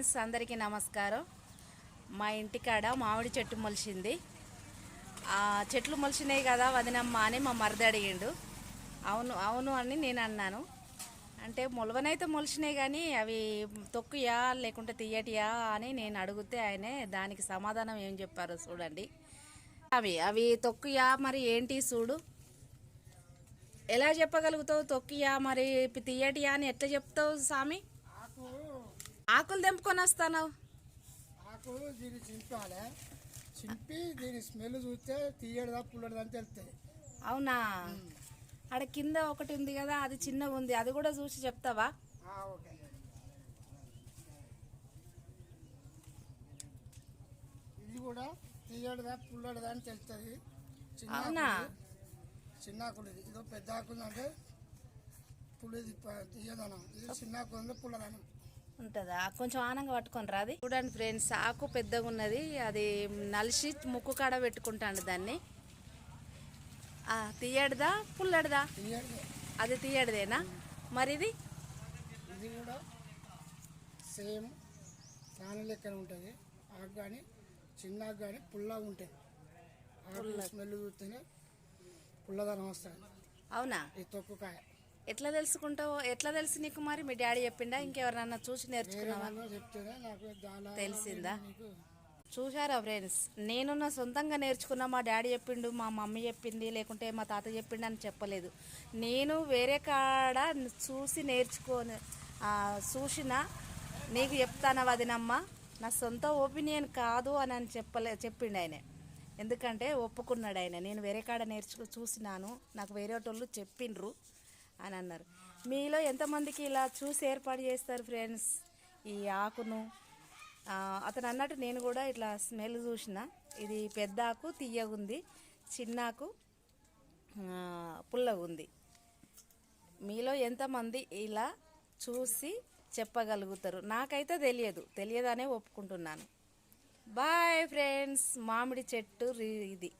Friends అందరికీ నమస్కారం. మా ఇంటికాడ మామిడి చెట్టు మొలిచింది. ఆ చెట్లు మొలిచినాయి కదా వదినమ్మ అని మా మరిది అడిగిండు. అవును అవును అని నేను అన్నాను. అంటే మొలవనైతే మొలిచినాయి కానీ అవి తొక్కుయా లేకుంటే తీయటియా అని నేను అడిగితే ఆయనే దానికి సమాధానం ఏం చెప్పారో చూడండి. అవి అవి తొక్కుయా మరి ఏంటి చూడు. ఎలా చెప్పగలుగుతావు? తొక్కియా మరి తీయటియా అని ఎట్లా చెప్తావు స్వామి? ఆకులు తెంపుకొని వస్తాను ఆకు దీన్ని చింపాలి. చింపి దీని స్మెల్ చూస్తే తీయడదా పుల్లడదా అని తెలుస్తుంది అవునా? ఆడ కింద ఒకటి ఉంది కదా అది చిన్నగా ఉంది. అది కూడా చూసి చెప్తావా? ఓకే. ఇది కూడా తీయడదా పుల్లడదా అని తెలుస్తుంది అవునా? ఆకులు- చిన్న ఆకులు ఇది. పెద్ద ఆకులు అంటే పుల్లది తీయదనం. ఇది చిన్న ఆకు ఉంది పుల్లదనం. ఉంటుందా? కొంచెం ఆనంగా పట్టుకొని రాది. చూడండి ఫ్రెండ్స్ ఆకు పెద్దగా ఉన్నది. అది నలిసి ముక్కు కాడ పెట్టుకుంటాను దాన్ని. తీయడదా పుల్లడదా? అది తీయడదేనా? మరి ఇది? ఇది కూడా సేమ్ దాని లెక్కన ఉంటుంది. ఆకు కానీ చిన్న ఆకు కానీ పుల్లగా ఉంటుంది ఆకు స్మెల్ చూస్తేనే పుల్లదనం వస్తుంది. అవునా? ఈ తొక్కుకాయ ఎట్లా తెలుసుకుంటావు ఎట్లా తెలుసు నీకు మరి? మీ డాడీ చెప్పిండా? ఇంకెవరన్నా చూసి నేర్చుకున్నావా? తెలిసిందా? చూసారా ఫ్రెండ్స్? నేను నా సొంతంగా నేర్చుకున్న మా డాడీ చెప్పిండు మా మమ్మీ చెప్పింది లేకుంటే మా తాత చెప్పిండు అని చెప్పలేదు. నేను వేరే కాడ చూసి నేర్చుకొని చూసిన నీకు చెప్తాను వదినమ్మ? నా సొంత ఒపీనియన్ కాదు అని అని చెప్పలే చెప్పిండు ఆయన. ఎందుకంటే ఒప్పుకున్నాడు ఆయన. నేను వేరే కాడ నేర్చుకు చూసినాను. నాకు వేరే వాళ్ళు చెప్పిండ్రు అని అన్నారు. మీలో ఎంతమందికి ఇలా చూసి ఏర్పాటు చేస్తారు ఫ్రెండ్స్? ఈ ఆకును? అతను అన్నట్టు నేను కూడా ఇట్లా స్మెల్ చూసిన. ఇది పెద్ద ఆకు తీయగుంది చిన్నాకు పుల్లగుంది మీలో ఎంతమంది ఇలా చూసి చెప్పగలుగుతారు? నాకైతే తెలియదు. తెలియదనే ఒప్పుకుంటున్నాను. బాయ్ ఫ్రెండ్స్ మామిడి చెట్టు రి- ఇది.